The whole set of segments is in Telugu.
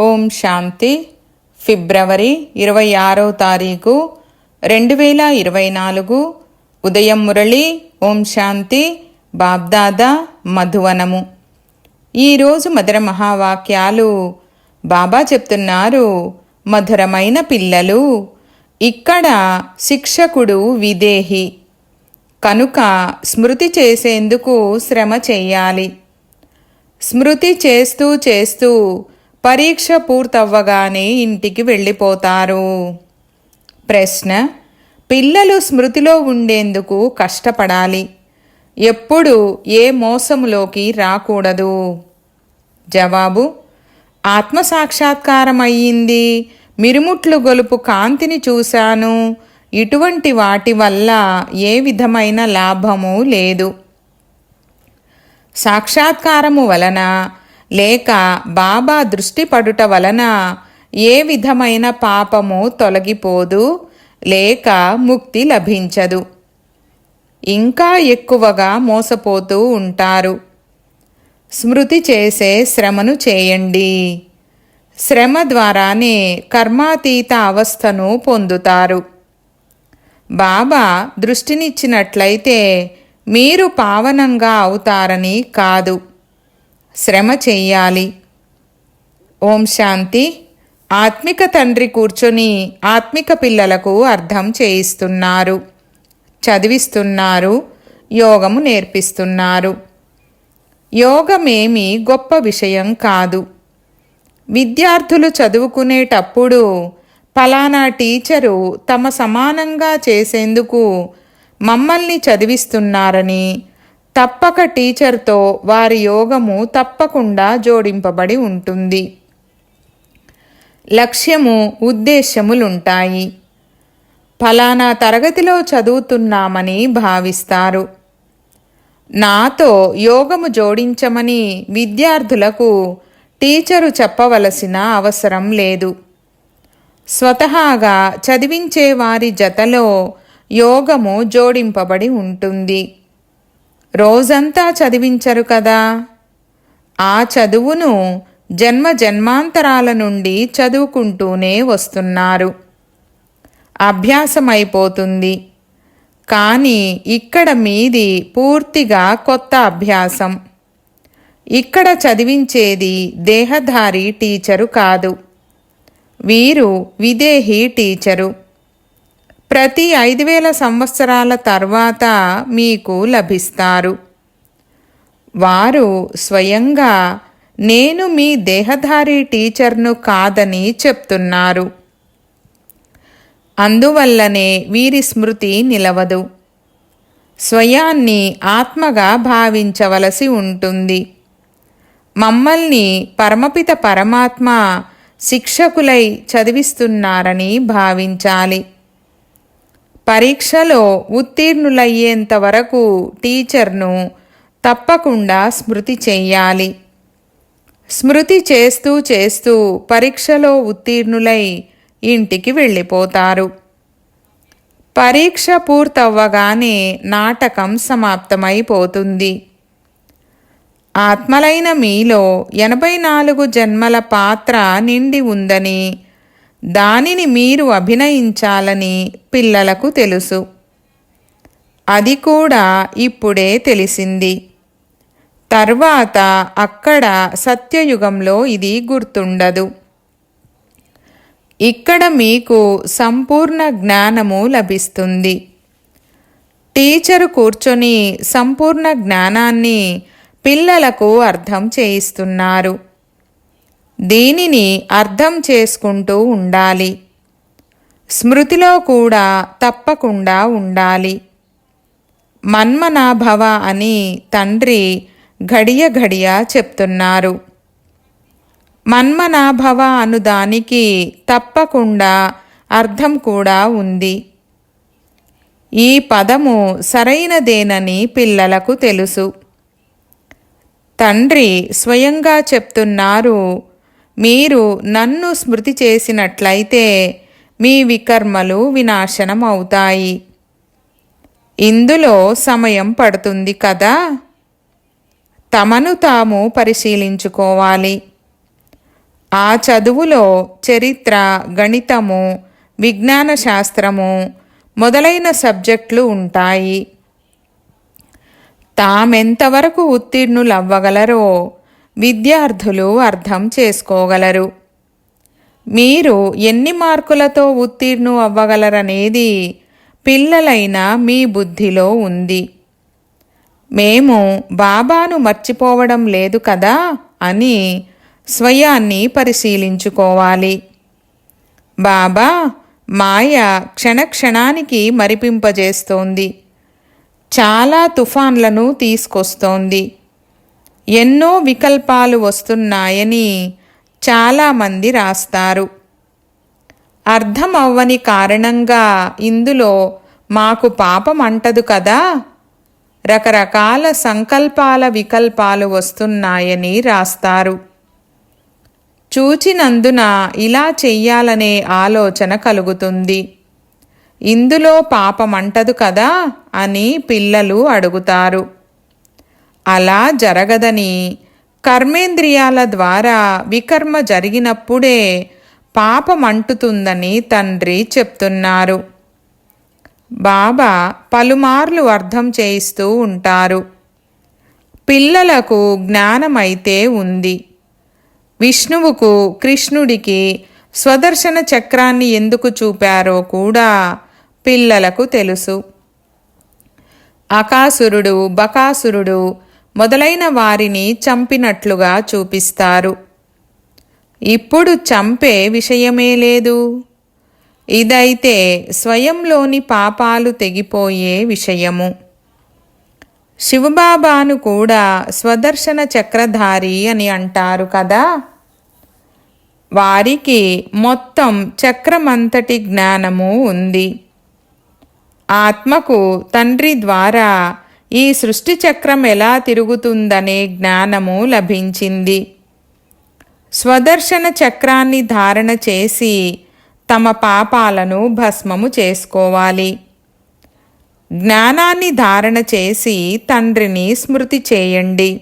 ఓం శాంతి. ఫిబ్రవరి ఇరవై ఆరో తారీఖు రెండు వేల ఇరవై నాలుగు. ఉదయం మురళి ఓం శాంతి. బాబ్దాదా మధువనము. ఈరోజు మధుర మహావాక్యాలు బాబా చెప్తున్నారు. మధురమైన పిల్లలు ఇక్కడ శిక్షకుడు విదేహి. కనుక స్మృతి చేసేందుకు శ్రమ చెయ్యాలి స్మృతి చేస్తూ చేస్తూ పరీక్ష పూర్తవ్వగానే ఇంటికి వెళ్ళిపోతారు. ప్రశ్న పిల్లలు స్మృతిలో ఉండేందుకు కష్టపడాలి. ఎప్పుడు ఏ మోసములోకి రాకూడదు. జవాబు ఆత్మసాక్షాత్కారమయ్యింది. మిరుముట్లు గొలుపు కాంతిని చూశాను. ఇటువంటి వాటి వల్ల ఏ విధమైన లాభము లేదు. సాక్షాత్కారము వలన లేక బాబా దృష్టి పడుట వలన ఏ విధమైన పాపము తొలగిపోదు లేక ముక్తి లభించదు. ఇంకా ఎక్కువగా మోసపోతూ ఉంటారు. స్మృతి చేసే శ్రమను చేయండి. శ్రమ ద్వారానే కర్మాతీత అవస్థను పొందుతారు. బాబా దృష్టినిచ్చినట్లయితే మీరు పావనంగా అవుతారని కాదు. శ్రమ చెయ్యాలి ఓం శాంతి. ఆత్మిక తండ్రి కూర్చొని ఆత్మిక పిల్లలకు అర్థం చేయిస్తున్నారు. చదివిస్తున్నారు. యోగము నేర్పిస్తున్నారు. యోగమేమి గొప్ప విషయం కాదు. విద్యార్థులు చదువుకునేటప్పుడు ఫలానా టీచరు తమ సమానంగా చేసేందుకు మమ్మల్ని చదివిస్తున్నారని తప్పక టీచర్తో వారి యోగము తప్పకుండా జోడింపబడి ఉంటుంది. లక్ష్యము ఉద్దేశ్యములుంటాయి. ఫలానా తరగతిలో చదువుతున్నామని భావిస్తారు. నాతో యోగము జోడించమని విద్యార్థులకు టీచరు చెప్పవలసిన అవసరం లేదు. స్వతహాగా చదివించే వారి జతలో యోగము జోడింపబడి ఉంటుంది. రోజంతా చదివించరు కదా. ఆ చదువును జన్మ జన్మాంతరాల నుండి చదువుకుంటూనే వస్తున్నారు. అభ్యాసమైపోతుంది. కానీ ఇక్కడ మీది పూర్తిగా కొత్త అభ్యాసం. ఇక్కడ చదివించేది దేహధారి టీచరు కాదు. వీరు విదేహీ టీచరు. ప్రతి ఐదు వేల సంవత్సరాల తర్వాత మీకు లభిస్తారు. వారు స్వయంగా నేను మీ దేహధారి టీచర్ను కాదని చెప్తున్నారు. అందువల్లనే వీరి స్మృతి నిలవదు. స్వయాన్ని ఆత్మగా భావించవలసి ఉంటుంది. మమ్మల్ని పరమపిత పరమాత్మ శిక్షకులై చదివిస్తున్నారని భావించాలి. పరీక్షలో ఉత్తీర్ణులయ్యేంత వరకు టీచర్ను తప్పకుండా స్మృతి చెయ్యాలి. స్మృతి చేస్తూ చేస్తూ పరీక్షలో ఉత్తీర్ణులై ఇంటికి వెళ్ళిపోతారు. పరీక్ష పూర్తవ్వగానే నాటకం సమాప్తమైపోతుంది. ఆత్మలైన మీలో ఎనభై నాలుగు జన్మల పాత్ర నిండి ఉందని దానిని మీరు అభినయించాలని పిల్లలకు తెలుసు. అది కూడా ఇప్పుడే తెలిసింది. తర్వాత అక్కడ సత్యయుగంలో ఇది గుర్తుండదు. ఇక్కడ మీకు సంపూర్ణ జ్ఞానము లభిస్తుంది. టీచరు కూర్చొని సంపూర్ణ జ్ఞానాన్ని పిల్లలకు అర్థం చేయిస్తున్నారు. దీనిని అర్థం చేసుకుంటూ ఉండాలి. స్మృతిలో కూడా తప్పకుండా ఉండాలి. మన్మనాభవ అని తండ్రి ఘడియ ఘడియ చెప్తున్నారు. మన్మనాభవ అనుదానికి తప్పకుండా అర్థం కూడా ఉంది. ఈ పదము సరైనదేనని పిల్లలకు తెలుసు. తండ్రి స్వయంగా చెప్తున్నారు మీరు నన్ను స్మృతి చేసినట్లయితే మీ వికర్మలు వినాశనం అవుతాయి. ఇందులో సమయం పడుతుంది కదా? తమను తాము పరిశీలించుకోవాలి. ఆ చదువులో చరిత్ర గణితము విజ్ఞాన శాస్త్రము మొదలైన సబ్జెక్టులు ఉంటాయి. తామెంతవరకు ఉత్తీర్ణులవ్వగలరో విద్యార్థులు అర్థం చేసుకోగలరు. మీరు ఎన్ని మార్కులతో ఉత్తీర్ణు అవ్వగలరనేది పిల్లలైన మీ బుద్ధిలో ఉంది. మేము బాబాను మర్చిపోవడం లేదు కదా అని స్వయాన్ని పరిశీలించుకోవాలి. బాబా మాయ క్షణక్షణానికి మరిపింపజేస్తోంది. చాలా తుఫాన్లను తీసుకొస్తోంది. ఎన్నో వికల్పాలు వస్తున్నాయని చాలామంది రాస్తారు. అర్థం అవ్వని కారణంగా ఇందులో మాకు పాపం అంటదు కదా? రకరకాల సంకల్పాల వికల్పాలు వస్తున్నాయని రాస్తారు. చూచినందున ఇలా చెయ్యాలనే ఆలోచన కలుగుతుంది. ఇందులో పాపమంటదు కదా? అని పిల్లలు అడుగుతారు. అలా జరగదని కర్మేంద్రియాల ద్వారా వికర్మ జరిగినప్పుడే పాపమంటుతుందని తండ్రి చెప్తున్నారు. బాబా పలుమార్లు అర్థం చేయిస్తూ ఉంటారు. పిల్లలకు జ్ఞానమైతే ఉంది. విష్ణువుకు కృష్ణుడికి స్వదర్శన చక్రాన్ని ఎందుకు చూపారో కూడా పిల్లలకు తెలుసు. అకాసురుడు బకాసురుడు మొదలైన వారిని చంపినట్లుగా చూపిస్తారు. ఇప్పుడు చంపే విషయమే లేదు. ఇదైతే స్వయంలోని పాపాలు తెగిపోయే విషయము. శివబాబాను కూడా స్వదర్శన చక్రధారి అని అంటారు కదా? వారికి మొత్తం చక్రమంతటి జ్ఞానము ఉంది. ఆత్మకు తండ్రి ద్వారా ఈ సృష్టి చక్రం ఎలా తిరుగుతుందనే జ్ఞానము లభించింది. స్వదర్శన చక్రాన్ని ధారణ చేసి తమ పాపాలను భస్మము చేసుకోవాలి. జ్ఞానాన్ని ధారణ చేసి తండ్రిని స్మృతి చేయండి.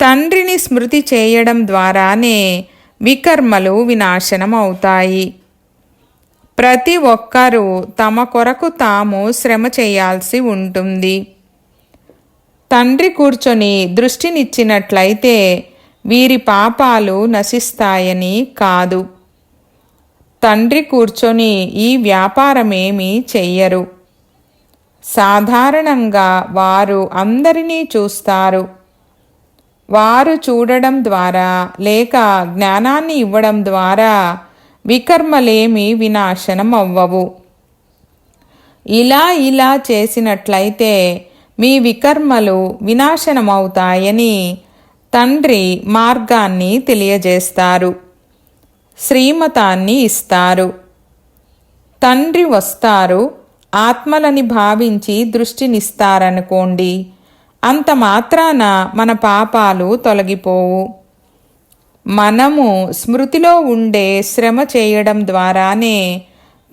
తండ్రిని స్మృతి చేయడం ద్వారానే వికర్మలు వినాశనం అవుతాయి ప్రతి ఒక్కరూ తమ కొరకు తాము శ్రమ చేయాల్సి ఉంటుంది. తండ్రి కూర్చొని దృష్టినిచ్చినట్లయితే వీరి పాపాలు నశిస్తాయని కాదు. తండ్రి కూర్చొని ఈ వ్యాపారమేమీ చెయ్యరు. సాధారణంగా వారు అందరినీ చూస్తారు. వారు చూడడం ద్వారా లేక జ్ఞానాన్ని ఇవ్వడం ద్వారా వికర్మలేమి వినాశనం అవ్వవు ఇలా ఇలా చేసినట్లయితే మీ వికర్మలు వినాశనమవుతాయని తండ్రి మార్గాన్ని తెలియజేస్తారు. శ్రీమతాన్ని ఇస్తారు. తండ్రి వస్తారు ఆత్మలని భావించి దృష్టినిస్తారనుకోండి అంత మాత్రాన మన పాపాలు తొలగిపోవు. మనము స్మృతిలో ఉండే శ్రమ చేయడం ద్వారానే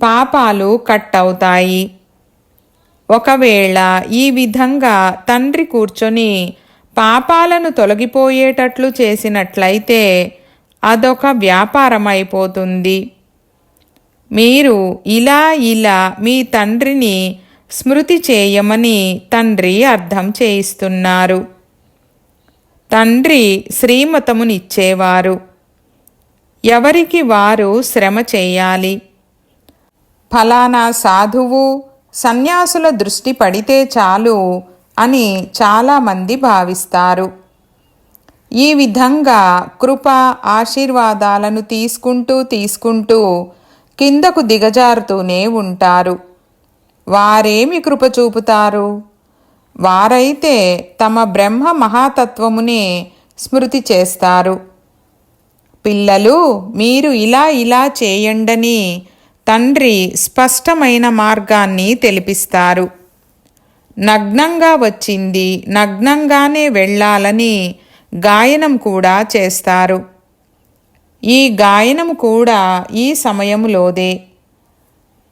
పాపాలు కట్ అవుతాయి. ఒకవేళ ఈ విధంగా తండ్రి కూర్చొని పాపాలను తొలగిపోయేటట్లు చేసినట్లయితే అదొక వ్యాపారమైపోతుంది. మీరు ఇలా ఇలా మీ తండ్రిని స్మృతి చేయమని తండ్రి అర్థం చేయిస్తున్నారు. తండ్రి శ్రీమతమునిచ్చేవారు. ఎవరికి వారు శ్రమ చేయాలి? ఫలానా సాధువు సన్యాసుల దృష్టి పడితే చాలు అని చాలామంది భావిస్తారు. ఈ విధంగా కృప ఆశీర్వాదాలను తీసుకుంటూ తీసుకుంటూ కిందకు దిగజారుతూనే ఉంటారు. వారేమి కృప చూపుతారు? వారైతే తమ బ్రహ్మ మహాతత్వమునే స్మృతి చేస్తారు. పిల్లలు మీరు ఇలా ఇలా చేయండని తండ్రి స్పష్టమైన మార్గాన్ని తెలిపిస్తారు. నగ్నంగా వచ్చింది నగ్నంగానే వెళ్ళాలని గాయనం కూడా చేస్తారు. ఈ గాయనం కూడా ఈ సమయంలోదే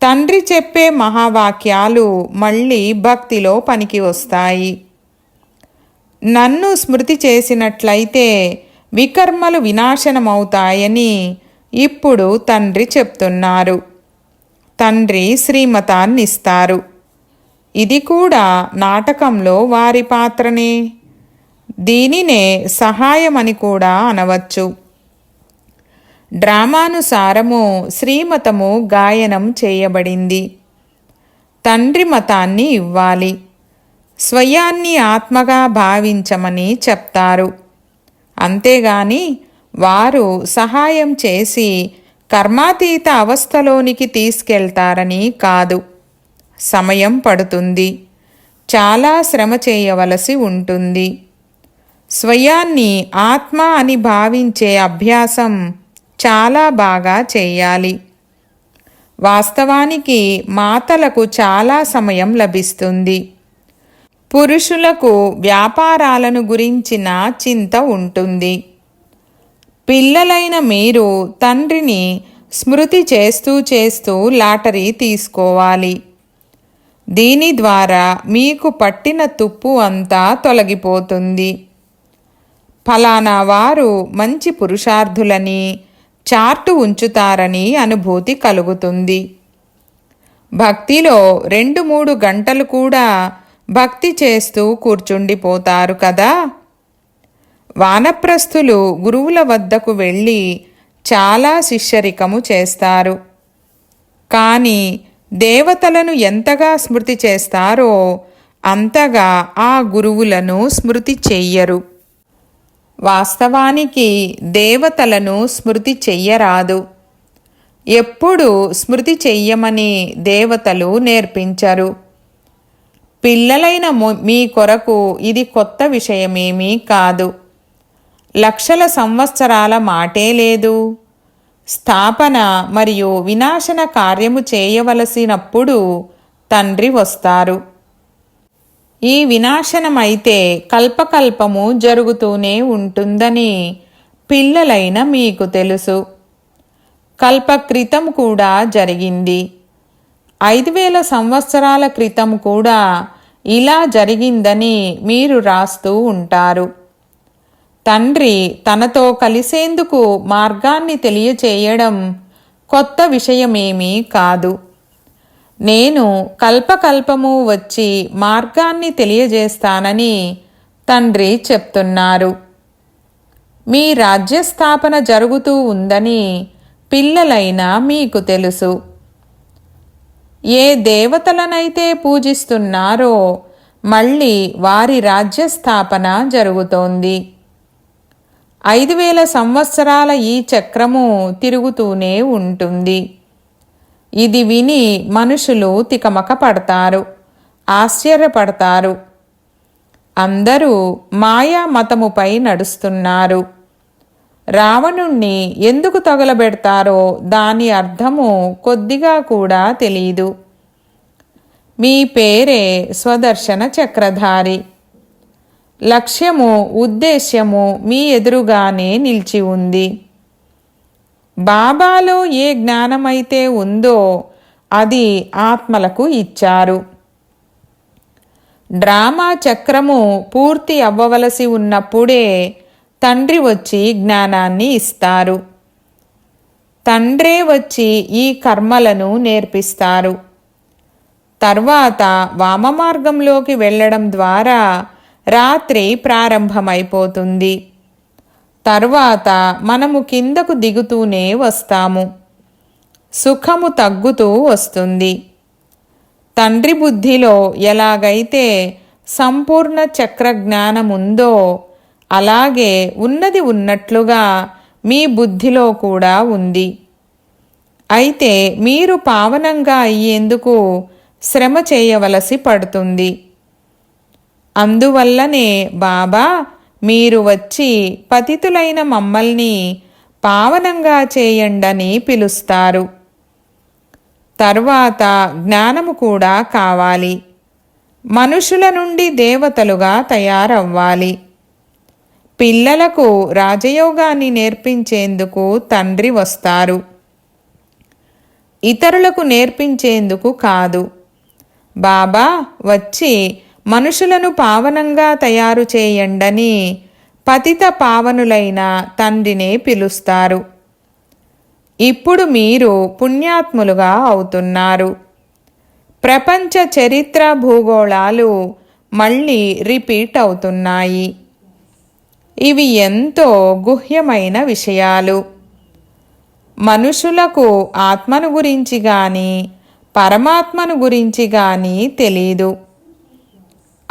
తండ్రి చెప్పే మహావాక్యాలు మళ్ళీ భక్తిలో పనికి వస్తాయి. నన్ను స్మృతి చేసినట్లయితే వికర్మలు వినాశనమవుతాయని ఇప్పుడు తండ్రి చెప్తున్నారు. తండ్రి శ్రీమతాన్నిస్తారు ఇది కూడా నాటకంలో వారి పాత్రనే. దీనినే సహాయమని కూడా అనవచ్చు. డ్రామానుసారము శ్రీమతము గాయనం చేయబడింది. తండ్రి మతాన్ని ఇవ్వాలి. స్వయాన్ని ఆత్మగా భావించమని చెప్తారు. అంతేగాని వారు సహాయం చేసి కర్మాతీత అవస్థలోనికి తీసుకెళ్తారని కాదు. సమయం పడుతుంది. చాలా శ్రమ చేయవలసి ఉంటుంది. స్వయాన్ని ఆత్మ అని భావించే అభ్యాసం చాలా బాగా చేయాలి. వాస్తవానికి మాతలకు చాలా సమయం లభిస్తుంది. పురుషులకు వ్యాపారాలను గురించిన చింత ఉంటుంది. పిల్లలైన మీరు తండ్రిని స్మృతి చేస్తూ చేస్తూ లాటరీ తీసుకోవాలి. దీని ద్వారా మీకు పట్టిన తుప్పు అంతా తొలగిపోతుంది. ఫలానా వారు మంచి పురుషార్థులని చార్టు ఉంచుతారని అనుభూతి కలుగుతుంది. భక్తిలో రెండు మూడు గంటలు కూడా భక్తి చేస్తూ కూర్చుండిపోతారు కదా? వానప్రస్థులు గురువుల వద్దకు వెళ్ళి చాలా శిష్యరికము చేస్తారు. కానీ దేవతలను ఎంతగా స్మృతి చేస్తారో అంతగా ఆ గురువులను స్మృతి చెయ్యరు. వాస్తవానికి దేవతలను స్మృతి చెయ్యరాదు. ఎప్పుడు స్మృతి చెయ్యమని దేవతలు నేర్పించరు. పిల్లలైన మీ కొరకు ఇది కొత్త విషయమేమీ కాదు. లక్షల సంవత్సరాల మాటే లేదు. స్థాపన మరియు వినాశన కార్యము చేయవలసినప్పుడు తండ్రి వస్తారు. ఈ వినాశనమైతే కల్పకల్పము జరుగుతూనే ఉంటుందని పిల్లలైన మీకు తెలుసు. కల్పక్రితం కూడా జరిగింది. ఐదు వేల సంవత్సరాల క్రితం కూడా ఇలా జరిగిందని మీరు రాస్తూ ఉంటారు. తండ్రి తనతో కలిసేందుకు మార్గాన్ని తెలియచేయడం కొత్త విషయమేమీ కాదు. నేను కల్పకల్పము వచ్చి మార్గాన్ని తెలియజేస్తానని తండ్రి చెప్తున్నారు. మీ రాజ్యస్థాపన జరుగుతూ ఉందని పిల్లలైనా మీకు తెలుసు. ఏ దేవతలనైతే పూజిస్తున్నారో మళ్ళీ వారి రాజ్యస్థాపన జరుగుతోంది. ఐదు వేల సంవత్సరాల ఈ చక్రము తిరుగుతూనే ఉంటుంది. ఇది విని మనుషులు తికమక పడతారు ఆశ్చర్యపడతారు. అందరూ మాయా మతముపై నడుస్తున్నారు. రావణుణ్ణి ఎందుకు తగలబెడతారో దాని అర్థము కొద్దిగా కూడా తెలీదు. మీ పేరే స్వదర్శన చక్రధారి. లక్ష్యము ఉద్దేశ్యము మీ ఎదురుగానే నిలిచి ఉంది. బాబాలో ఏ జ్ఞానమైతే ఉందో అది ఆత్మలకు ఇచ్చారు. డ్రామా చక్రము పూర్తి అవ్వవలసి ఉన్నప్పుడే తండ్రి వచ్చి జ్ఞానాన్ని ఇస్తారు. తండ్రే వచ్చి ఈ కర్మలను నేర్పిస్తారు. తర్వాత వామమార్గంలోకి వెళ్ళడం ద్వారా రాత్రి ప్రారంభమైపోతుంది. తర్వాత మనము కిందకు దిగుతూనే వస్తాము. సుఖము తగ్గుతూ వస్తుంది. తండ్రి బుద్ధిలో ఎలాగైతే సంపూర్ణ చక్ర జ్ఞానముందో అలాగే ఉన్నది ఉన్నట్లుగా మీ బుద్ధిలో కూడా ఉంది. అయితే మీరు పావనంగా అయ్యేందుకు శ్రమ చేయవలసి పడుతుంది. అందువల్లనే బాబా మీరు వచ్చి పతితులైన మమ్మల్ని పావనంగా చేయండని పిలుస్తారు. తర్వాత జ్ఞానము కూడా కావాలి. మనుషుల నుండి దేవతలుగా తయారవ్వాలి. పిల్లలకు రాజయోగాన్ని నేర్పించేందుకు తండ్రి వస్తారు. ఇతరులకు నేర్పించేందుకు కాదు. బాబా వచ్చి మనుషులను పావనంగా తయారు చేయండని పతిత పావనులైన తండ్రినే పిలుస్తారు. ఇప్పుడు మీరు పుణ్యాత్ములుగా అవుతున్నారు. ప్రపంచ చరిత్ర భూగోళాలు మళ్ళీ రిపీట్ అవుతున్నాయి. ఇవి ఎంతో గుహ్యమైన విషయాలు. మనుషులకు ఆత్మను గురించి కానీ పరమాత్మను గురించి కానీ తెలీదు.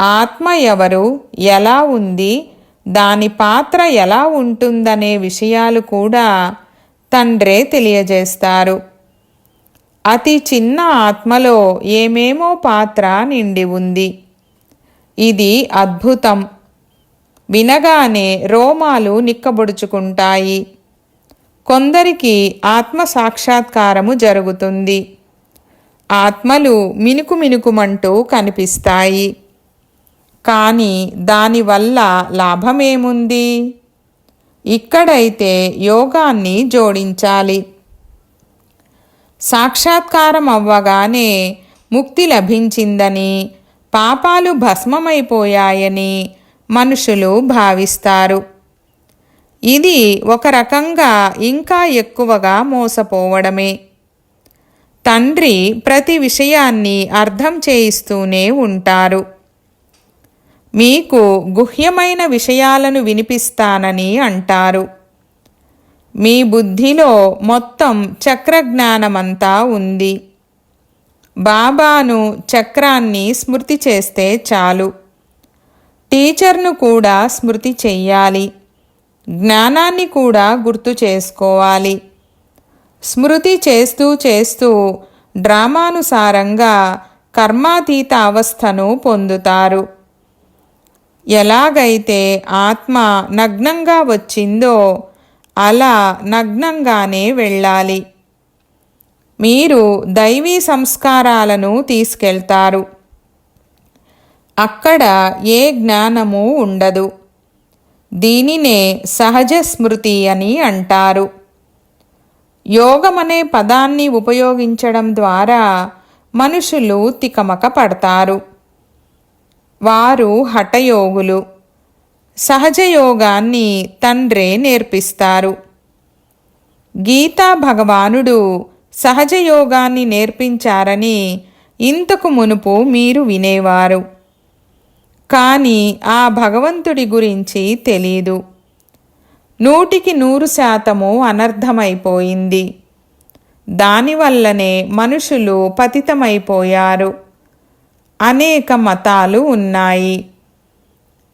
ఆత్మ ఎవరు ఎలా ఉంది దాని పాత్ర ఎలా ఉంటుందనే విషయాలు కూడా తండ్రే తెలియజేస్తారు. అతి చిన్న ఆత్మలో ఏమేమో పాత్ర నిండి ఉంది. ఇది అద్భుతం. వినగానే రోమాలు నిక్కబొడుచుకుంటాయి. కొందరికి ఆత్మ సాక్షాత్కారము జరుగుతుంది. ఆత్మలు మినుకు మినుకుమంటూ కనిపిస్తాయి. కానీ దానివల్ల లాభమేముంది? ఇక్కడైతే యోగాన్ని జోడించాలి. సాక్షాత్కారం అవ్వగానే ముక్తి లభించిందని పాపాలు భస్మమైపోయాయని మనుషులు భావిస్తారు. ఇది ఒక రకంగా ఇంకా ఎక్కువగా మోసపోవడమే. తండ్రి ప్రతి విషయాన్ని అర్థం చేయిస్తూనే ఉంటారు. మీకు గుహ్యమైన విషయాలను వినిపిస్తానని అంటారు. మీ బుద్ధిలో మొత్తం చక్రజ్ఞానమంతా ఉంది. బాబాను చక్రాన్ని స్మృతి చేస్తే చాలు. టీచర్ను కూడా స్మృతి చెయ్యాలి. జ్ఞానాన్ని కూడా గుర్తు చేసుకోవాలి. స్మృతి చేస్తూ చేస్తూ డ్రామానుసారంగా కర్మాతీత అవస్థను పొందుతారు. ఎలాగైతే ఆత్మ నగ్నంగా వచ్చిందో అలా నగ్నంగానే వెళ్ళాలి. మీరు దైవీ సంస్కారాలను తీసుకెళ్తారు. అక్కడ ఏ జ్ఞానము ఉండదు. దీనినే సహజ స్మృతి అని అంటారు. యోగమనే పదాన్ని ఉపయోగించడం ద్వారా మనుషులు తికమక పడతారు. వారు హఠయోగులు. సహజయోగాన్ని తండ్రే నేర్పిస్తారు. గీతా భగవానుడు సహజయోగాన్ని నేర్పించారని ఇంతకు మునుపు మీరు వినేవారు. కానీ ఆ భగవంతుడి గురించి తెలీదు. నూటికి నూరు శాతము అనర్థమైపోయింది. దానివల్లనే మనుషులు పతితమైపోయారు. అనేక మతాలు ఉన్నాయి.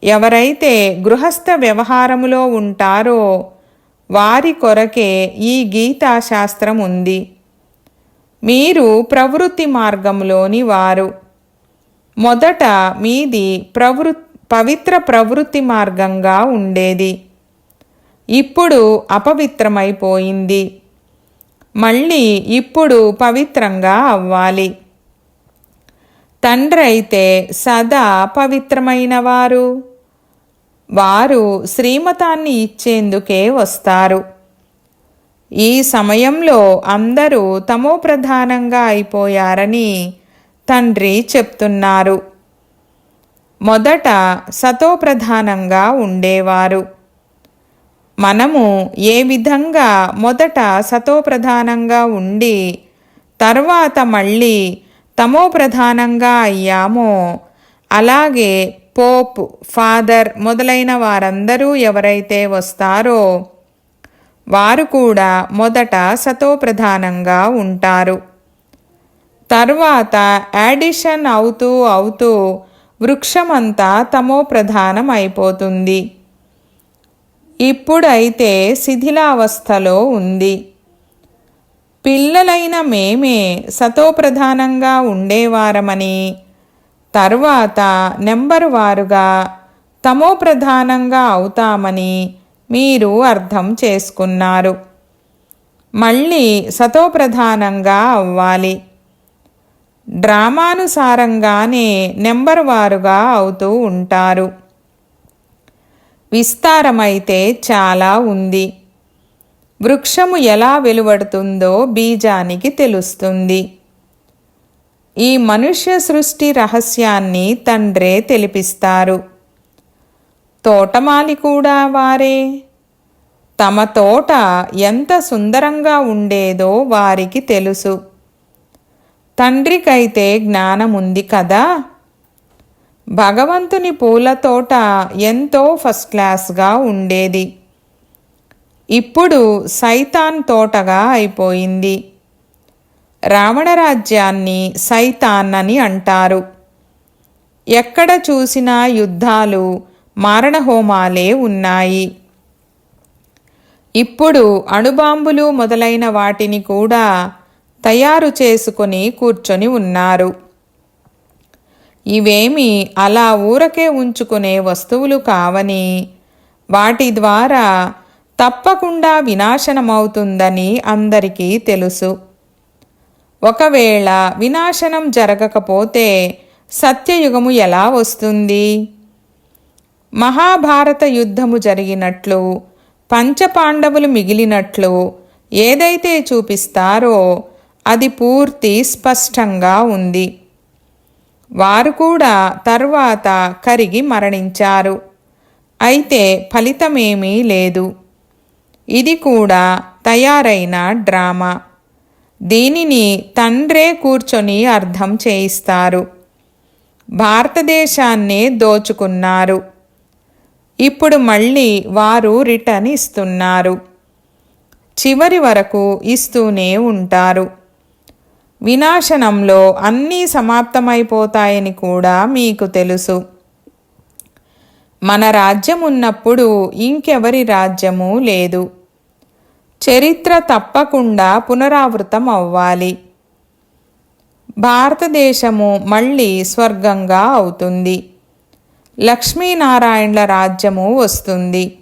ఎవరైతే గృహస్థ వ్యవహారములో ఉంటారో వారి కొరకే ఈ గీతాశాస్త్రం ఉంది. మీరు ప్రవృత్తి మార్గంలోని వారు. మొదట మీది ప్రవృ పవిత్ర ప్రవృత్తి మార్గంగా ఉండేది. ఇప్పుడు అపవిత్రమైపోయింది. మళ్ళీ ఇప్పుడు పవిత్రంగా అవ్వాలి. తండ్రి అయితే సదా పవిత్రమైన వారు వారు శ్రీమతాన్ని ఇచ్చేందుకే వస్తారు. ఈ సమయంలో అందరూ తమో ప్రధానంగా అయిపోయారని తండ్రి చెప్తున్నారు. మొదట సతో ప్రధానంగా ఉండేవారు. మనము ఏ విధంగా మొదట సతో ప్రధానంగా ఉండి తర్వాత మళ్ళీ తమో ప్రధానంగా అయ్యామో. అలాగే పోప్ ఫాదర్ మొదలైన వారందరూ ఎవరైతే వస్తారో వారు కూడా మొదట సతోప్రధానంగా ఉంటారు. తర్వాత యాడిషన్ అవుతూ అవుతూ వృక్షమంతా తమో ప్రధానం అయిపోతుంది ఇప్పుడైతే శిథిలావస్థలో ఉంది. పిల్లలైన మేమే సతోప్రధానంగా ఉండేవారమని. తరువాత నెంబరు వారుగా తమో ప్రధానంగా అవుతామని మీరు అర్థం చేసుకున్నారు. మళ్ళీ సతోప్రధానంగా అవ్వాలి. డ్రామానుసారంగానే నెంబర్ వారుగా అవుతూ ఉంటారు. విస్తారమైతే చాలా ఉంది. వృక్షము ఎలా వెలువడుతుందో బీజానికి తెలుస్తుంది. ఈ మనుష్య సృష్టి రహస్యాన్ని తండ్రే తెలిపిస్తారు. తోటమాలి కూడా వారే. తమ తోట ఎంత సుందరంగా ఉండేదో వారికి తెలుసు. తండ్రికైతే జ్ఞానముంది కదా. భగవంతుని పూల తోట ఎంతో ఫస్ట్ క్లాస్గా ఉండేది. ఇప్పుడు సైతాన్ తోటగా అయిపోయింది. రావణ రాజ్యాన్ని సైతాన్ అని అంటారు. ఎక్కడ చూసినా యుద్ధాలు మారణహోమాలే ఉన్నాయి. ఇప్పుడు అణుబాంబులు మొదలైన వాటిని కూడా తయారు చేసుకొని కూర్చొని ఉన్నారు. ఇవేమి అలా ఊరకే ఉంచుకునే వస్తువులు కావని వాటి ద్వారా తప్పకుండా వినాశనమవుతుందని అందరికీ తెలుసు. ఒకవేళ వినాశనం జరగకపోతే సత్యయుగము ఎలా వస్తుంది? మహాభారత యుద్ధము జరిగినట్లు పంచపాండవులు మిగిలినట్లు ఏదైతే చూపిస్తారో అది పూర్తి స్పష్టంగా ఉంది. వారు కూడా తర్వాత కరిగి మరణించారు. అయితే ఫలితమేమీ లేదు. ఇది కూడా తయారైన డ్రామా. దీనిని తండ్రే కూర్చొని అర్థం చేయిస్తారు. భారతదేశాన్నే దోచుకున్నారు. ఇప్పుడు మళ్ళీ వారు రిటర్న్ ఇస్తున్నారు. చివరి వరకు ఇస్తూనే ఉంటారు. వినాశనంలో అన్నీ సమాప్తమైపోతాయని కూడా మీకు తెలుసు. మన రాజ్యం ఉన్నప్పుడు ఇంకెవరి రాజ్యము లేదు. చరిత్ర తప్పకుండా పునరావృతం అవ్వాలి. భారతదేశము మళ్ళీ స్వర్గంగా అవుతుంది. లక్ష్మీనారాయణల రాజ్యము వస్తుంది.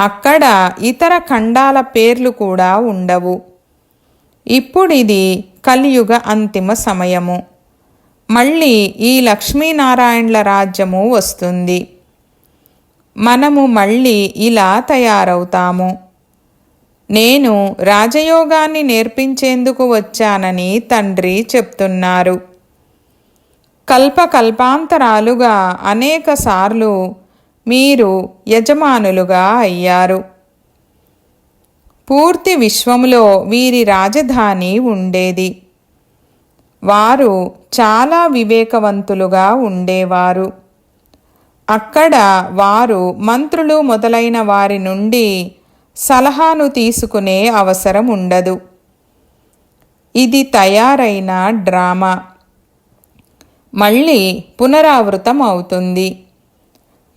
అక్కడ ఇతర ఖండాల పేర్లు కూడా ఉండవు. ఇప్పుడిది కలియుగ అంతిమ సమయము. మళ్ళీ ఈ లక్ష్మీనారాయణల రాజ్యము వస్తుంది. మనము మళ్ళీ ఇలా తయారవుతాము. నేను రాజయోగాన్ని నేర్పించేందుకు వచ్చానని తండ్రి చెప్తున్నారు. కల్పకల్పాంతరాలుగా అనేక సార్లు మీరు యజమానులుగా అయ్యారు. పూర్తి విశ్వములో వీరి రాజధాని ఉండేది. వారు చాలా వివేకవంతులుగా ఉండేవారు. అక్కడ వారు మంత్రులు మొదలైన వారి నుండి సలహాను తీసుకునే అవసరం ఉండదు. ఇది తయారైన డ్రామా. మళ్ళీ పునరావృతం అవుతుంది.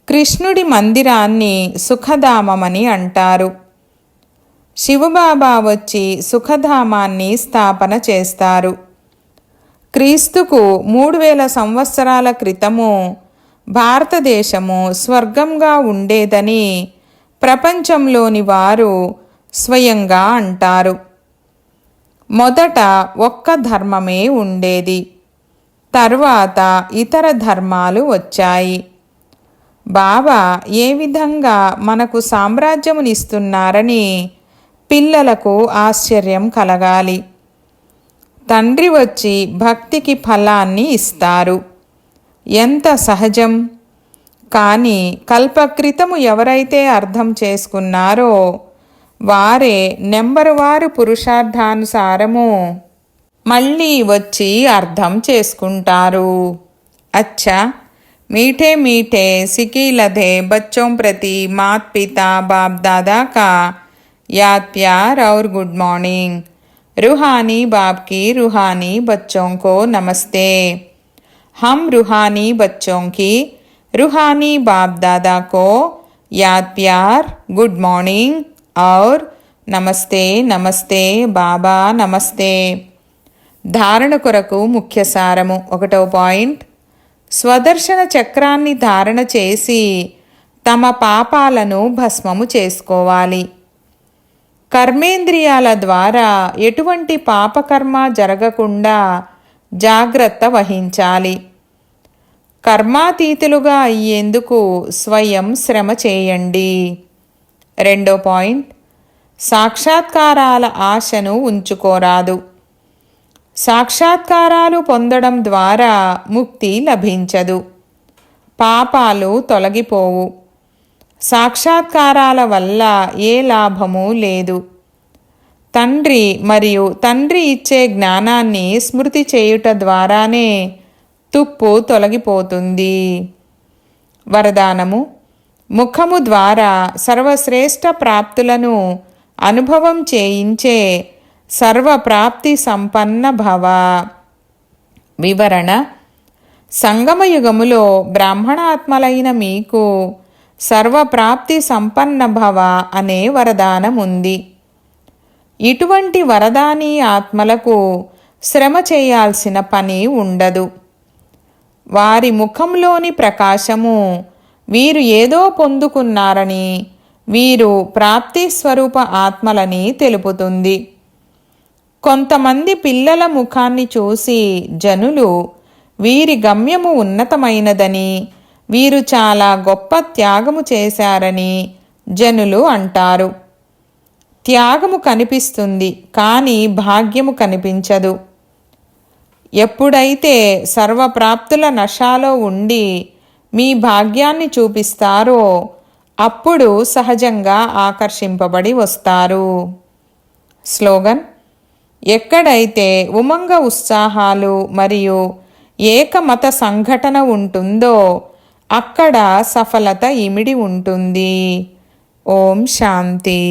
కృష్ణుడి మందిరాన్ని సుఖధామమని అంటారు. శివబాబా వచ్చి సుఖధామాన్ని స్థాపన చేస్తారు. క్రీస్తుకు మూడు వేల సంవత్సరాల క్రితము భారతదేశము స్వర్గంగా ఉండేదని ప్రపంచంలోని వారు స్వయంగా అంటారు. మొదట ఒక్క ధర్మమే ఉండేది. తర్వాత ఇతర ధర్మాలు వచ్చాయి. బాబా ఏ విధంగా మనకు సామ్రాజ్యమునిస్తున్నారని పిల్లలకు ఆశ్చర్యం కలగాలి. తండ్రి వచ్చి భక్తికి ఫలాన్ని ఇస్తారు. ఎంత సహజం కానీ కల్పక్రితము ఎవరైతే అర్థం చేసుకున్నారో వారే నెంబరు వారు పురుషార్థానుసారము మళ్ళీ వచ్చి అర్థం చేసుకుంటారు అచ్చా मीठे मीठे सिकी लधे बच्चों प्रति मात पिता बाप दादा का याद प्यार और गुड मॉर्निंग रूहानी बाप की रूहानी बच्चों को नमस्ते हम रूहानी बच्चों की रूहानी बाप दादा को याद प्यार गुड मॉर्निंग और నమస్తే నమస్తే బాబా నమస్తే ధారణ కొరకు ముఖ్య సారము ఒకటో పాయింట్ స్వదర్శన చక్రాన్ని ధారణ చేసి తమ పాపాలను భస్మము చేసుకోవాలి కర్మేంద్రియాల ద్వారా ఎటువంటి పాపకర్మ జరగకుండా జాగ్రత్త వహించాలి. కర్మాతీతులుగా అయ్యేందుకు స్వయం శ్రమ చేయండి. రెండో పాయింట్. సాక్షాత్కారాల ఆశను ఉంచుకోరాదు. సాక్షాత్కారాలు పొందడం ద్వారా ముక్తి లభించదు. పాపాలు తొలగిపోవు. సాక్షాత్కారాల వల్ల ఏ లాభము లేదు. తండ్రి మరియు తండ్రి ఇచ్చే జ్ఞానాన్ని స్మృతి చేయుట ద్వారానే తుప్పు తొలగిపోతుంది. వరదానము ముఖము ద్వారా సర్వశ్రేష్ట ప్రాప్తులను అనుభవం చేయించే సర్వప్రాప్తి సంపన్న భవ. వివరణ సంగమయుగములో బ్రాహ్మణాత్మలైన మీకు సర్వప్రాప్తి సంపన్న భవ అనే వరదానం ఉంది ఇటువంటి వరదాని ఆత్మలకు శ్రమ చేయాల్సిన పని ఉండదు. వారి ముఖంలోని ప్రకాశము వీరు ఏదో పొందుకున్నారని వీరు ప్రాప్తి స్వరూప ఆత్మలని తెలుపుతుంది. కొంతమంది పిల్లల ముఖాన్ని చూసి జనులు వీరి గమ్యము ఉన్నతమైనదని వీరు చాలా గొప్ప త్యాగము చేశారని జనులు అంటారు. త్యాగము కనిపిస్తుంది కానీ భాగ్యము కనిపించదు. ఎప్పుడైతే సర్వప్రాప్తుల నశాలో ఉండి మీ భాగ్యాన్ని చూపిస్తారో అప్పుడు సహజంగా ఆకర్షింపబడి వస్తారు. స్లోగన్ ఎక్కడైతే ఉమంగ ఉత్సాహాలు మరియు ఏకమత సంఘటన ఉంటుందో అక్కడ సఫలత ఇమిడి ఉంటుంది. ఓం శాంతి.